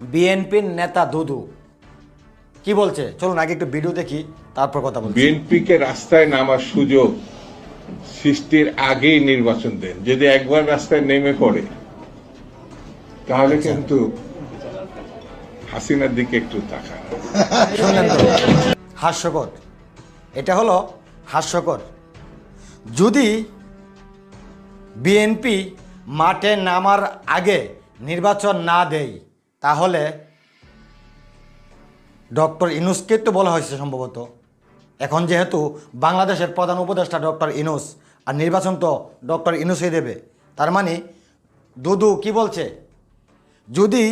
বিএনপির নেতা দুদু। কি বলছে? চলুন আগে একটু ভিডিও দেখি তারপর কথা বলছি। বিএনপিকে রাস্তায় নামার সুযোগ সৃষ্টির আগেই নির্বাচন দেন। যদি একবার রাস্তায় নেমে পড়ে তাহলে কিন্তু হাসিনার দিকে একটু তাকান। শুনলেন তো হাস্যকর। এটা হলো হাস্যকর। যদি বিএনপি মাঠে নামার আগে নির্বাচন না দেয় তাহলে ডক্টর ইনুসকে তো বলা হয়েছে সম্ভবত। এখন যেহেতু বাংলাদেশের প্রধান উপদেষ্টা ডক্টর ইনুস আর নির্বাচন তো ডক্টর ইনুসই দেবে, তার মানে দুদু কি বলছে? যদি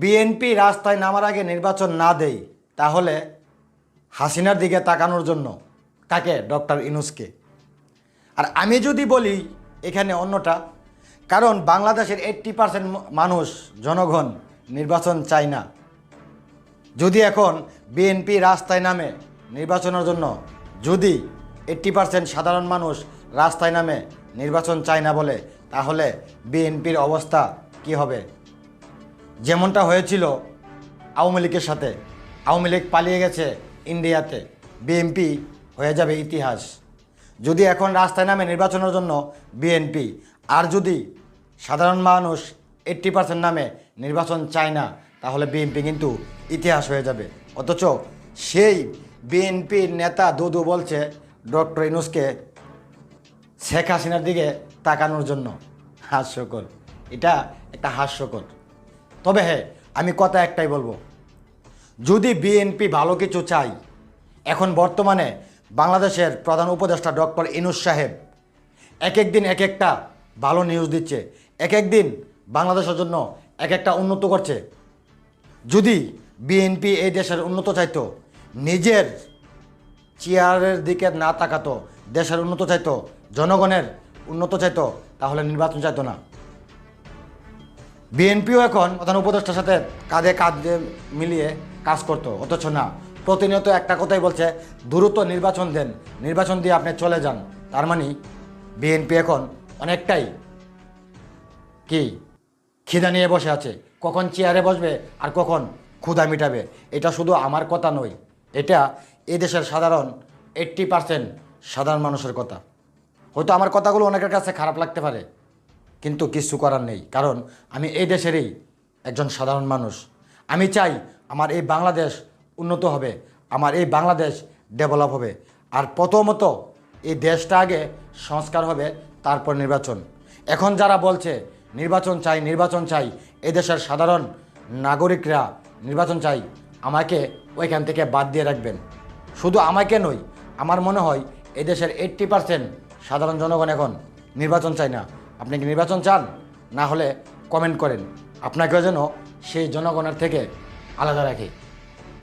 বিএনপি রাস্তায় নামার আগে নির্বাচন না দেয়, তাহলে হাসিনার দিকে তাকানোর জন্য কাকে? ডক্টর ইনুসকে। আর আমি যদি বলি এখানে অন্যটা, কারণ বাংলাদেশের এইট্টি পার্সেন্ট মানুষ, জনগণ নির্বাচন চায় না। যদি এখন বিএনপি রাস্তায় নামে নির্বাচনের জন্য, যদি এইট্টি পার্সেন্ট সাধারণ মানুষ রাস্তায় নামে নির্বাচন চায় না বলে, তাহলে বিএনপির অবস্থা কি হবে? যেমনটা হয়েছিল আওয়ামী লীগের সাথে। আওয়ামী লীগ পালিয়ে গেছে ইন্ডিয়াতে। বিএনপি হয়ে যাবে ইতিহাস। যদি এখন রাস্তায় নামে নির্বাচনের জন্য বিএনপি, আর যদি সাধারণ মানুষ এইট্টি পার্সেন্ট নামে নির্বাচন চায় না, তাহলে বিএনপি কিন্তু ইতিহাস হয়ে যাবে। অথচ সেই বিএনপির নেতা দুদু বলছে, ডক্টর ইনুসকে শেখ হাসিনার দিকে তাকানোর জন্য। হাস্যকর। এটা একটা হাস্যকর। তবে হ্যাঁ আমি কথা একটাই বলব। যদি বিএনপি ভালো কিছু চাই এখন বর্তমানে বাংলাদেশের প্রধান উপদেষ্টা ডক্টর ইনুস সাহেব এক এক দিন এক একটা ভালো নিউজ দিচ্ছে। এক এক দিন বাংলাদেশের জন্য এক একটা উন্নত করছে। যদি বিএনপি এই দেশের উন্নত চাইতো, নিজের চেয়ারের দিকে না তাকাতো, দেশের উন্নত চাইতো, জনগণের উন্নত চাইতো, তাহলে নির্বাচন চাইতো না। বিএনপিও এখন প্রধান উপদেষ্টার সাথে কাঁধে কাঁধ মিলিয়ে কাজ করতো, অথচ না। প্রতিনিয়ত একটা কথাই বলছে, দ্রুত নির্বাচন দেন, নির্বাচন দিয়ে আপনি চলে যান। তার মানে বিএনপি এখন অনেকটাই কি খিদা নিয়ে বসে আছে। কখন চেয়ারে বসবে আর কখন ক্ষুধা মিটাবে? এটা শুধু আমার কথা নয়, এটা এই দেশের সাধারণ এইট্টি পার্সেন্ট সাধারণ মানুষের কথা। হয়তো আমার কথাগুলো অনেকের কাছে খারাপ লাগতে পারে, কিন্তু কিছু করার নেই, কারণ আমি এই দেশেরই একজন সাধারণ মানুষ। আমি চাই আমার এই বাংলাদেশ উন্নত হবে, আমার এই বাংলাদেশ ডেভেলপ হবে, আর প্রথমত এই দেশটা আগে সংস্কার হবে, তারপর নির্বাচন। এখন যারা বলছে নির্বাচন চাই নির্বাচন চাই। এদেশের দেশের সাধারণ নাগরিকরা নির্বাচন চাই। আমাকে ওইখান থেকে বাদ দিয়ে রাখবেন। শুধু আমাকে নই আমার মনে হয় এদেশের এইট্টি পারসেন্ট সাধারণ জনগণ এখন নির্বাচন চায় না। আপনি কি নির্বাচন চান? না হলে কমেন্ট করেন। আপনাকেও যেন সেই জনগণের থেকে আলাদা রাখি।